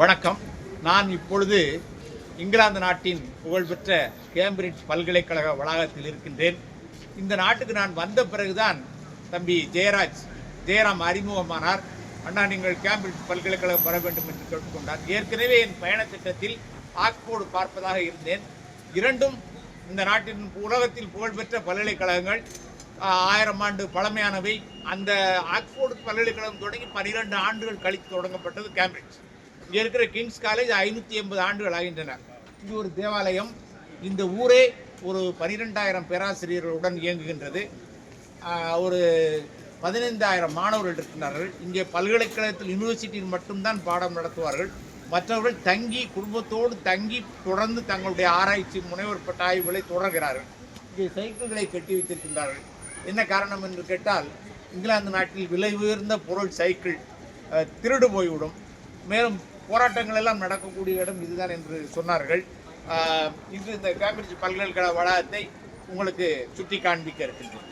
வணக்கம். நான் இப்பொழுது இங்கிலாந்து நாட்டின் புகழ்பெற்ற கேம்பிரிட்ஜ் பல்கலைக்கழக வளாகத்தில் இருக்கின்றேன். இந்த நாட்டுக்கு நான் வந்த பிறகுதான் தம்பி ஜெயராஜ் ஜெயராம் அறிமுகமானார். அண்ணா நீங்கள் கேம்பிரிட்ஜ் பல்கலைக்கழகம் வர வேண்டும் என்று கேட்டுக்கொண்டார். ஏற்கனவே என் பயண திட்டத்தில் ஆக்ஸ்போர்டு பார்ப்பதாக இருந்தேன். இரண்டும் இந்த நாட்டின் உலகத்தில் புகழ்பெற்ற பல்கலைக்கழகங்கள். ஆயிரம் ஆண்டு பழமையானவை. அந்த ஆக்ஸ்போர்டு பல்கலைக்கழகம் தொடங்கி பன்னிரெண்டு ஆண்டுகள் கழித்து தொடங்கப்பட்டது கேம்பிரிட்ஜ். இங்கே இருக்கிற கிங்ஸ் காலேஜ் ஐநூற்றி எண்பது ஆண்டுகள் ஆகின்றன. இது ஒரு தேவாலயம். இந்த ஊரே ஒரு பனிரெண்டாயிரம் பேராசிரியர்களுடன் இயங்குகின்றது. ஒரு பதினைந்தாயிரம் மாணவர்கள் இருக்கிறார்கள் இங்கே பல்கலைக்கழகத்தில் யூனிவர்சிட்டியில் மட்டும்தான் பாடம் நடத்துவார்கள். மற்றவர்கள் தங்கி குடும்பத்தோடு தங்கி தொடர்ந்து தங்களுடைய ஆராய்ச்சி முனைவர் பட்ட ஆய்வுகளை தொடர்கிறார்கள். இங்கே சைக்கிள்களை கட்டி வைத்திருக்கின்றார்கள். என்ன காரணம் என்று கேட்டால் இங்கிலாந்து நாட்டில் விலை உயர்ந்த பொருள் சைக்கிள் திருடு போய்விடும். மேலும் போராட்டங்கள் எல்லாம் நடக்கக்கூடிய இடம் இதுதான் என்று சொன்னார்கள். இன்று இந்த கேம்பிரிட்ஜ் பல்கலைக்கழக வளாகத்தை உங்களுக்கு சுட்டி காண்பிக்க இருக்கின்றது